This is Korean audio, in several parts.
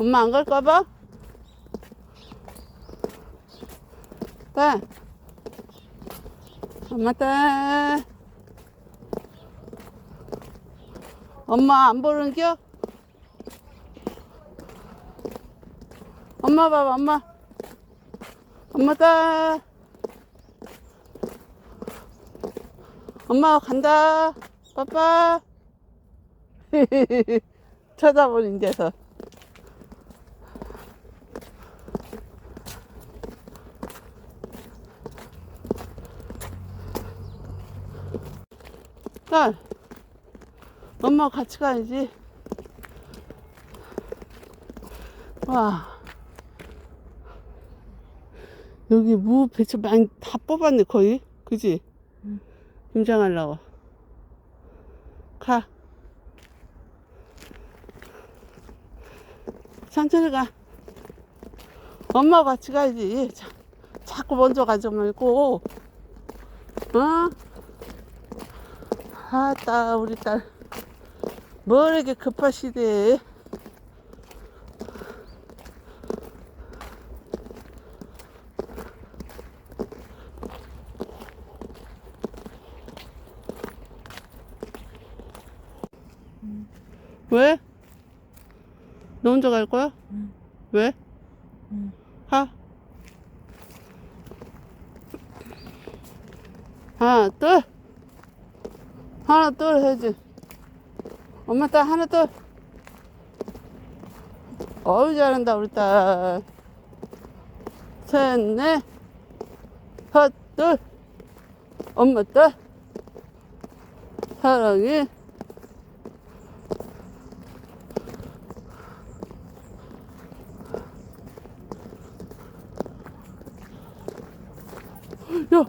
엄마 안 갈까봐? 딸. 엄마 딸. 엄마 안 보는겨? 엄마 봐봐, 엄마. 엄마 딸. 엄마 간다. 빠빠. 쳐다보는 데서. 딸, 엄마 같이 가야지. 와. 여기 무 배추 많이 다 뽑았네, 거의. 그지? 김장하려고. 가. 천천히 가. 엄마 같이 가야지. 자, 자꾸 먼저 가지 말고. 어? 아따, 우리 딸. 뭘 이렇게 급하시대. 왜? 너 혼자 갈 거야? 왜? 가. 하나, 둘. 하나, 둘 해야지. 엄마 딸 하나, 둘. 어우, 잘한다, 우리 딸. 셋, 넷. 하, 둘. 엄마 딸. 사랑해. 야,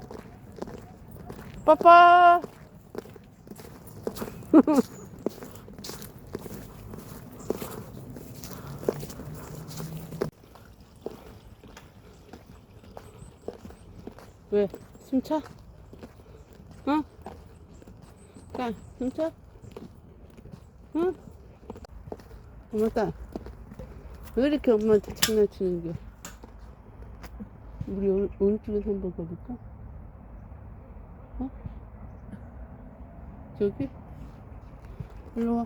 빠빠. 왜? 숨차? 어? 딸, 숨차? 응? 엄마 딸, 왜 이렇게 엄마한테 장난치는 게? 우리 오- 오른쪽에서 한번 가볼까? 어? 저기? 일로 와.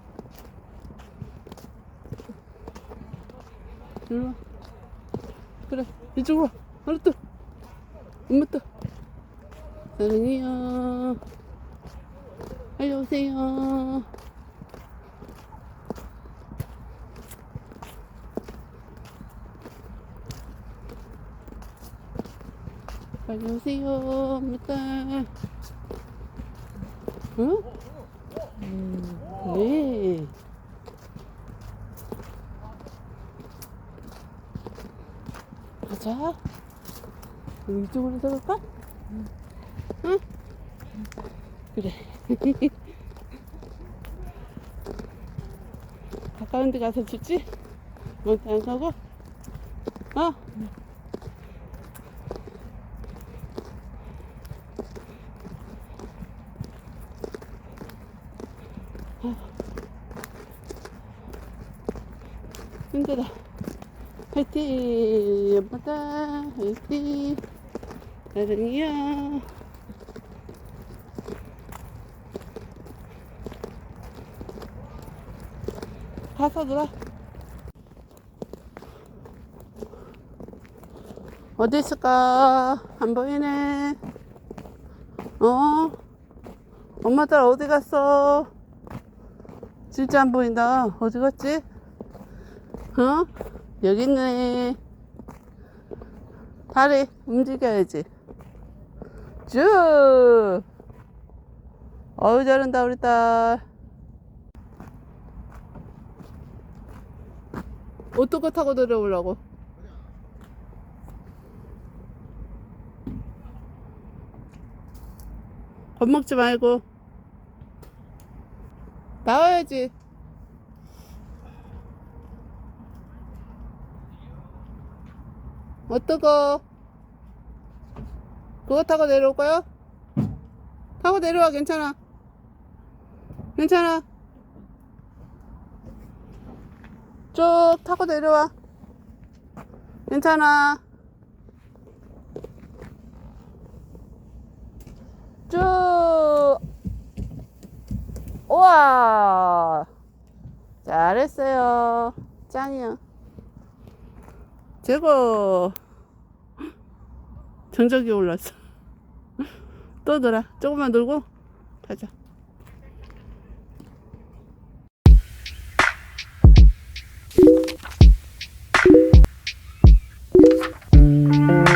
일로 와. 그래, 이쪽으로 와. 하나 또. 엄마 또. 사랑해요. 빨리 오세요. 빨리 오세요, 엄마 딸. 응? 음, 네. 가자. 이쪽으로 들어갈까? 응? 그래. 가까운 데 가서 주지? 먼데 안 가고? 어? 힘들어. 화이팅! 엄마다 화이팅! 사랑해요. 가서 놀아. 어디 있을까? 안 보이네. 어? 엄마 딸 어디 갔어? 진짜 안 보인다. 어디 갔지? 어? 여기 있네. 다리 움직여야지. 쭉. 어우 잘한다 우리 딸. 거 타고 내려오려고? 겁먹지 말고 나와야지. 어떤 거? 그거 타고 내려올 거요? 타고 내려와 괜찮아. 괜찮아. 쭉 타고 내려와. 괜찮아. 쭉. 우와. 잘했어요. 짱이야. 제거 정적이 올랐어. 또 놀아 조금만 놀고 가자. 음.